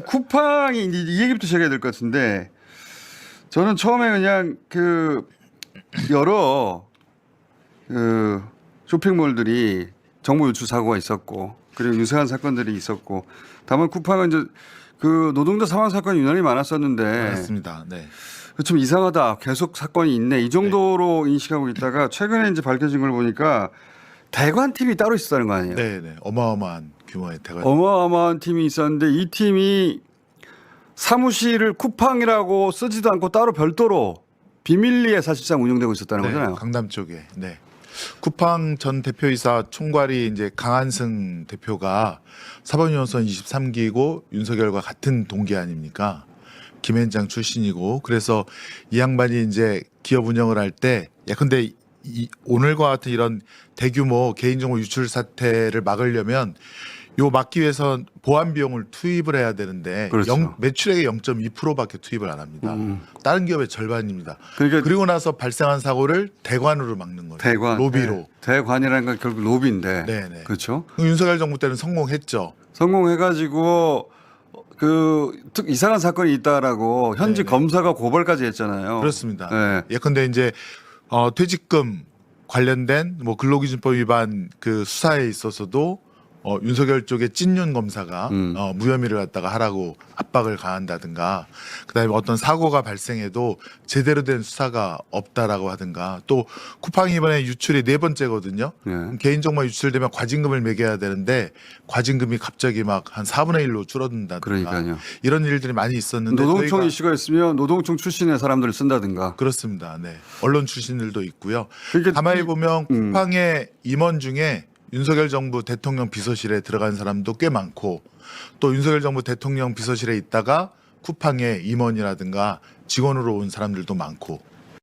쿠팡이 이제 이 얘기부터 시작해야 될 것 같은데 저는 처음에 그냥 그 여러 그 쇼핑몰들이 정보 유출 사고가 있었고 그리고 유사한 사건들이 있었고 다만 쿠팡은 이제 그 노동자 사망 사건이 유난히 많았었는데 맞습니다. 네. 좀 이상하다. 계속 사건이 있네. 이 정도로 인식하고 있다가 최근에 이제 밝혀진 걸 보니까 대관 팀이 따로 있었다는 거 아니에요? 네, 네. 어마어마한 규모의 대관. 어마어마한 팀이 있었는데 이 팀이 사무실을 쿠팡이라고 쓰지도 않고 따로 별도로 비밀리에 사실상 운영되고 있었다는 네, 거잖아요. 강남 쪽에. 네. 쿠팡 전 대표이사 총괄이 이제 강한승 대표가 사법연수원 23기고 윤석열과 같은 동기 아닙니까? 김현장 출신이고 그래서 이 양반이 이제 기업 운영을 할 때 야 근데 이, 오늘과 같은 이런 대규모 개인정보 유출 사태를 막으려면 요 막기 위해서 보안 비용을 투입을 해야 되는데 그렇죠. 영- 매출액의 0.2%밖에 투입을 안 합니다. 음. 다른 기업의 절반입니다. 그러니까 그리고 나서 발생한 사고를 대관으로 막는 거예요. 대관 로비로. 네. 대관이라는 건 결국 로비인데. 네네. 그렇죠. 윤석열 정부 때는 성공했죠. 성공해가지고 그특 이상한 사건이 있다라고 현지 네네. 검사가 고발까지 했잖아요. 그렇습니다. 네. 예컨대 이제 어, 퇴직금 관련된 뭐 근로기준법 위반 그 수사에 있어서도 어, 윤석열 쪽의 찐윤 검사가 음. 어, 무혐의를 갖다가 하라고 압박을 가한다든가 그다음에 어떤 사고가 발생해도 제대로 된 수사가 없다라고 하든가 또 쿠팡이 이번에 유출이 네 번째거든요. 네. 그럼 개인 정보 유출되면 과징금을 매겨야 되는데 과징금이 갑자기 막 한 4분의 1로 줄어든다든가 그러니까요. 이런 일들이 많이 있었는데 노동청 이슈가 있으면 노동청 출신의 사람들을 쓴다든가. 그렇습니다. 네. 언론 출신들도 있고요. 그러니까 가만히 이- 보면 음. 쿠팡의 임원 중에 윤석열 정부 대통령 비서실에 들어간 사람도 꽤 많고 또 윤석열 정부 대통령 비서실에 있다가 쿠팡의 임원이라든가 직원으로 온 사람들도 많고